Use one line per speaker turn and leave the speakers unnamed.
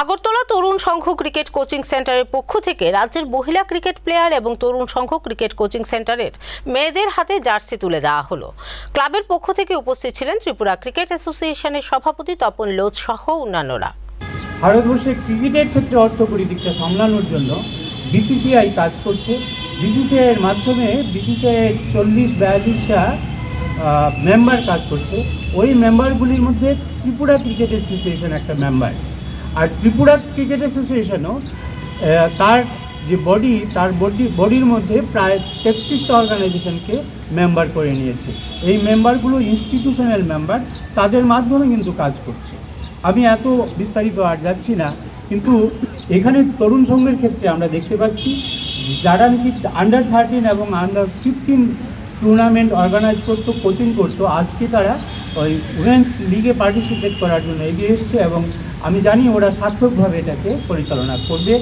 Agartala Tarun Sangha cricket coaching সেন্টারের পক্ষ থেকে রাজ্যের মহিলা ক্রিকেট প্লেয়ার এবং তরুণ সংঘ ক্রিকেট কোচিং সেন্টারের মেয়েদের হাতে জার্সি তুলে দেওয়া হলো। ক্লাবের পক্ষ থেকে উপস্থিত ছিলেন ত্রিপুরা ক্রিকেট অ্যাসোসিয়েশনের সভাপতি তপন লোধ সহ অন্যান্যরা।
ভারতবর্ষে ক্রিকেটের ক্ষেত্রে অর্থকরী দিকটা সামলানোর জন্য বিসিসিআই কাজ করছে। বিসিসিআইয়ের মাধ্যমে বিসিসিআইয়ের চল্লিশ, বিয়াল্লিশটা মেম্বার কাজ করছে। ওই মেম্বারগুলির মধ্যে ত্রিপুরা ক্রিকেট অ্যাসোসিয়েশন একটা মেম্বার আর ত্রিপুরা ক্রিকেট অ্যাসোসিয়েশনও তার যে বডি তার বডি বডির মধ্যে প্রায় তেত্রিশটা অর্গানাইজেশনকে মেম্বার করে নিয়েছে। এই মেম্বারগুলো ইনস্টিটিউশনাল মেম্বার তাদের মাধ্যমে কিন্তু কাজ করছে। আমি এত বিস্তারিত আর যাচ্ছি না, কিন্তু এখানে তরুণ সংঘের ক্ষেত্রে আমরা দেখতে পাচ্ছি, যারা নাকি আন্ডার থার্টিন এবং আন্ডার ফিফটিন টুর্নামেন্ট অর্গানাইজ করতো কোচিং করতো, আজকে তারা ওই উমেন্স লিগে পার্টিসিপেট করার জন্য এগিয়ে এসছে এবং আমি জানি ওরা সার্থকভাবে এটাকে পরিচালনা করবে।